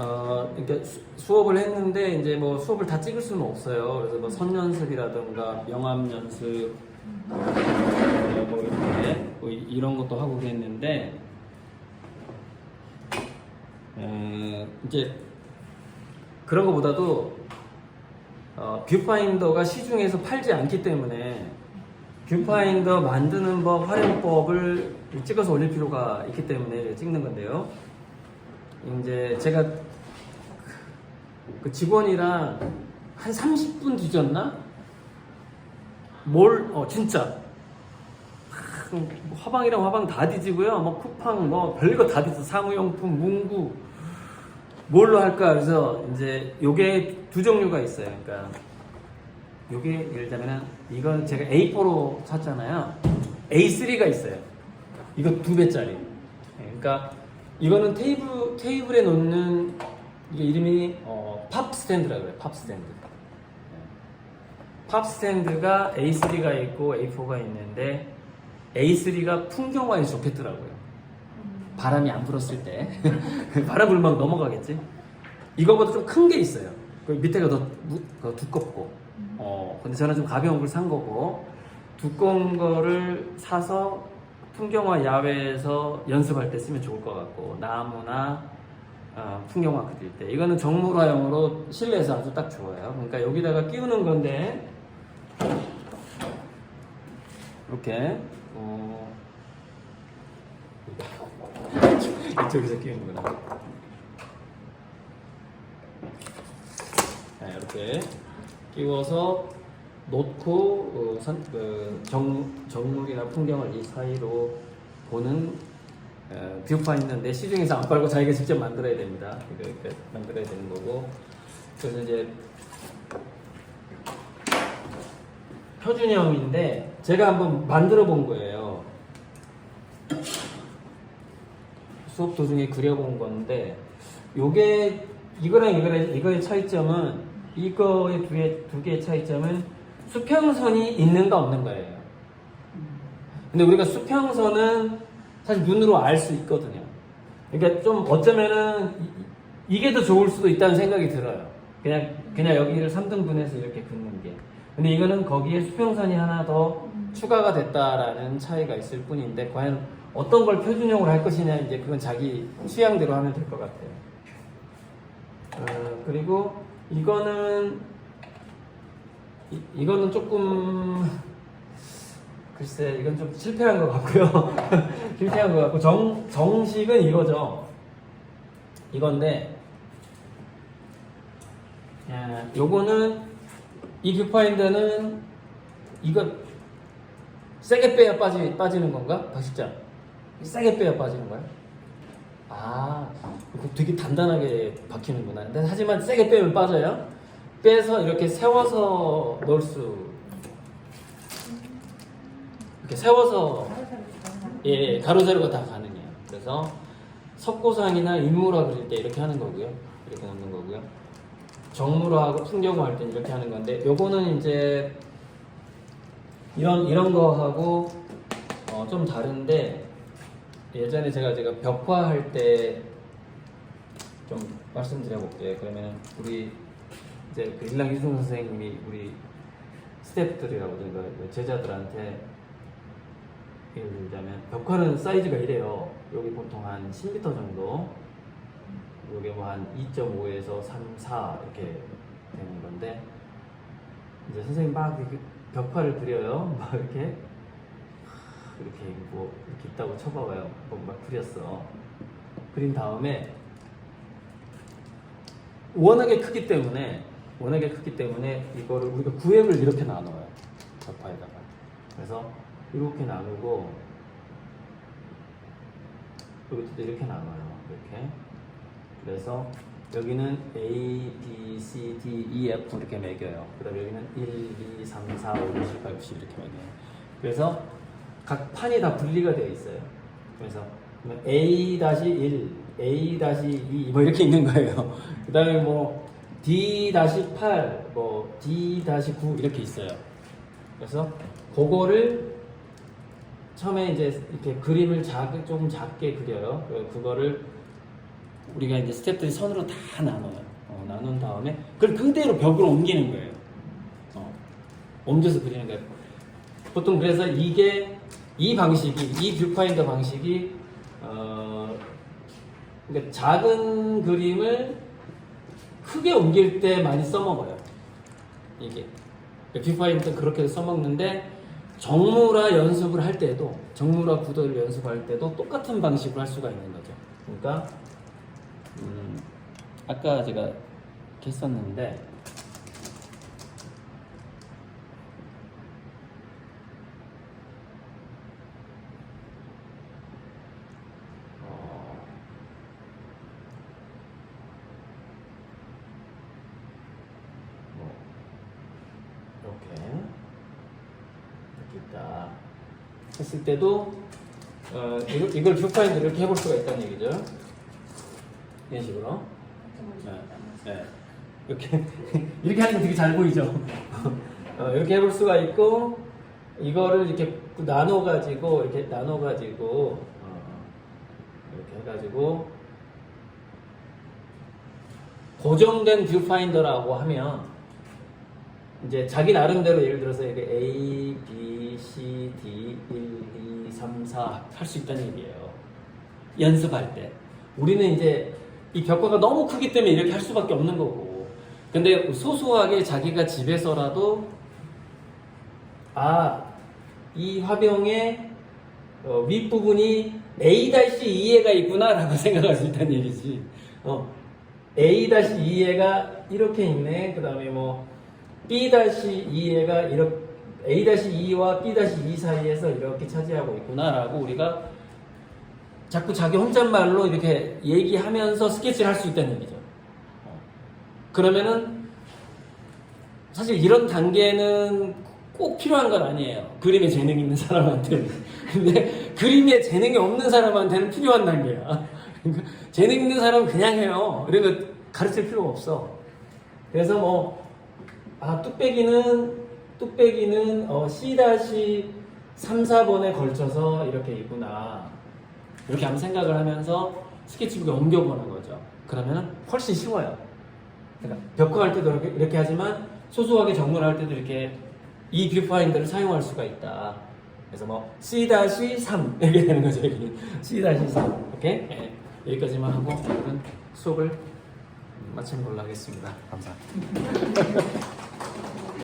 어, 그러니까 수, 수업을 했는데 이제 뭐 수업을 다 찍을 수는 없어요. 그래서 뭐 선연습이라든가 명암 연습 어, 뭐 이렇게 뭐 이- 이런 것도 하고 그랬는데 어, 이제 그런 것보다도 어, 뷰파인더가 시중에서 팔지 않기 때문에 뷰파인더 만드는 법, 활용법을 찍어서 올릴 필요가 있기 때문에 찍는 건데요. 이제 제가 그 직원이랑 한 30분 뒤졌나? 뭘, 어, 진짜. 화방이랑 화방 다 뒤지고요. 뭐 쿠팡, 뭐 별거 다 뒤져. 사무용품, 문구. 뭘로 할까? 그래서 이제 요게 두 종류가 있어요. 그러니까 요게 예를 들자면은 이건 제가 A4로 샀잖아요. A3가 있어요. 이거 두 배짜리. 예, 그러니까 이거는 테이블 테이블에 놓는 이게 이름이 어, 팝 스탠드라 그래요. 팝 스탠드. 예. 팝 스탠드가 A3가 있고 A4가 있는데 A3가 풍경화에 좋겠더라고요. 바람이 안 불었을 때 바람 불면 막 넘어가겠지. 이거보다 좀 큰 게 있어요. 그 밑에가 더, 무- 더 두껍고. 어, 근데 저는 좀 가벼운 걸 산 거고 두꺼운 거를 사서 풍경화 야외에서 연습할 때 쓰면 좋을 것 같고 나무나 어, 풍경화 그릴 때 이거는 정물화용으로 실내에서 아주 딱 좋아요. 그러니까 여기다가 끼우는 건데 이렇게 어, 이쪽에서 끼우는구나. 네, 이렇게 끼워서 놓고 어, 선- 그 정, 정물이나 풍경을 이 사이로 보는 어, 뷰파인더인데 시중에서 안 팔고 자기가 직접 만들어야 됩니다. 이렇게 만들어야 되는 거고 그래서 이제 표준형인데 제가 한번 만들어 본 거예요. 수업 도중에 그려본 건데 요게 이거랑 이거랑 이거의 차이점은 이거의 두, 개, 두 개의 차이점은 수평선이 있는가 없는 거예요. 근데 우리가 수평선은 사실 눈으로 알 수 있거든요. 그러니까 좀 어쩌면은 이- 이게 더 좋을 수도 있다는 생각이 들어요. 그냥 그냥 여기를 3등분해서 이렇게 긋는 게. 근데 이거는 거기에 수평선이 하나 더 추가가 됐다라는 차이가 있을 뿐인데 과연 어떤 걸 표준형으로 할 것이냐 이제 그건 자기 취향대로 하면 될 것 같아요. 어, 그리고 이거는 이, 이거는 조금 글쎄 이건 좀 실패한 것 같고요. 실패한 것 같고 정 정식은 이거죠. 이건데 야, 요거는 이 뷰파인더는 이거 세게 빼야 빠지, 빠지는 건가? 박 실장 세게 빼야 빠지는 거야? 아 되게 단단하게 박히는구나 근데 하지만 세게 빼면 빠져요 빼서 이렇게 세워서 넣을 수 이렇게 세워서 예, 가로 세로가 다 가능해요. 그래서 석고상이나 인물화 그릴 때 이렇게 하는 거고요. 이렇게 넣는 거고요. 정물화하고 풍경화 할때 이렇게 하는 건데 요거는 이제 이런 이런 거하고 어, 좀 다른데 예전에 제가 제가 벽화 할 때 좀 말씀드려 볼게요. 그러면 우리 이제 그 일랑 유승 선생님이 우리 스태프들이라고 그러니까 제자들한테 예를 들자면 벽화는 사이즈가 이래요. 여기 보통 한 10m 정도. 여기 뭐한 2.5에서 3, 4 이렇게 되는 건데 이제 선생님 막 벽화를 그려요. 막 이렇게 이렇게 뭐 이렇게 있다고 쳐봐봐요. 뭐막 그렸어. 그린 다음에 워낙에 크기 때문에 워낙에 크기 때문에 이거를 우리가 구획을 이렇게 나눠요. 벽화에다가. 그래서 이렇게 나누고 여기도 이렇게 나눠요. 이렇게. 그래서 여기는 A, B, C, D, E, F 이렇게 매겨요. 그 다음에 여기는 1, 2, 3, 4, 5, 6, 7, 8, 9, 10 이렇게 매겨요. 그래서 각 판이 다 분리가 되어 있어요. 그래서 A-1, A-2 뭐 이렇게 있는 거예요. 그 다음에 뭐 D-8, 뭐 D-9 이렇게 있어요. 그래서 그거를 처음에 이제 이렇게 그림을 작, 조금 작게 그려요. 그리고 그거를 우리가 이제 스텝들이 선으로 다 나눠요. 어, 나눈 다음에 그걸 그대로 벽으로 옮기는 거예요. 어, 옮겨서 그리는 거예요. 보통 그래서 이게 이 방식이 이 뷰파인더 방식이 어, 그러니까 작은 그림을 크게 옮길 때 많이 써먹어요. 이게 뷰파인더 그렇게 써먹는데 정무라 연습을 할 때도 정무라 구도를 연습할 때도 똑같은 방식으로 할 수가 있는 거죠. 그러니까 음, 아까 제가 했었는데 어, 뭐 이렇게 이렇게 있다 했을 때도 어, 이걸, 이걸 뷰파인드 이렇게 해볼 수가 있다는 얘기죠. 이런 식으로. 네, 네. 이렇게 이렇게 하니까 되게 잘 보이죠. 어, 이렇게 해볼 수가 있고 이거를 이렇게 나눠 가지고 이렇게 나눠 가지고 어, 이렇게 해가지고 고정된 뷰파인더라고 하면 이제 자기 나름대로 예를 들어서 이렇게 A, B, C, D, 1, 2, 3, 4 할 수 있다는 얘기예요. 연습할 때. 우리는 이제 이 벽화가 너무 크기 때문에 이렇게 할 수밖에 없는 거고. 근데 소소하게 자기가 집에서라도 아, 이 화병의 어, 윗부분이 A-2해가 있구나 라고 생각할 수 있다는 얘기지. 어, A-2해가 이렇게 있네. 그 다음에 뭐 B-2해가 이렇게 A-2와 B-2 사이에서 이렇게 차지하고 있구나라고 우리가 자꾸 자기 혼잣말로 이렇게 얘기하면서 스케치를 할 수 있다는 얘기죠. 어. 그러면은 사실 이런 단계는 꼭 필요한 건 아니에요. 그림에 재능 있는 사람한테는. 근데 그림에 재능이 없는 사람한테는 필요한 단계야. 그러니까 재능 있는 사람은 그냥 해요. 그러니까 가르칠 필요가 없어. 그래서 뭐, 아, 뚝배기는, 뚝배기는 어, C-3, 4번에 걸쳐서 이렇게 있구나. 이렇게 한번 생각을 하면서 스케치북에 옮겨보는 거죠. 그러면 훨씬 쉬워요. 그러니까 벽화할 때도 이렇게, 이렇게 하지만 소소하게 정문을 할 때도 이렇게 이 뷰파인더를 사용할 수가 있다. 그래서 뭐 C-3 이렇게 되는 거죠. 여기 C-3 이렇게 네. 여기까지만 하고 오늘은 수업을 마치는 걸로 하겠습니다. 감사합니다.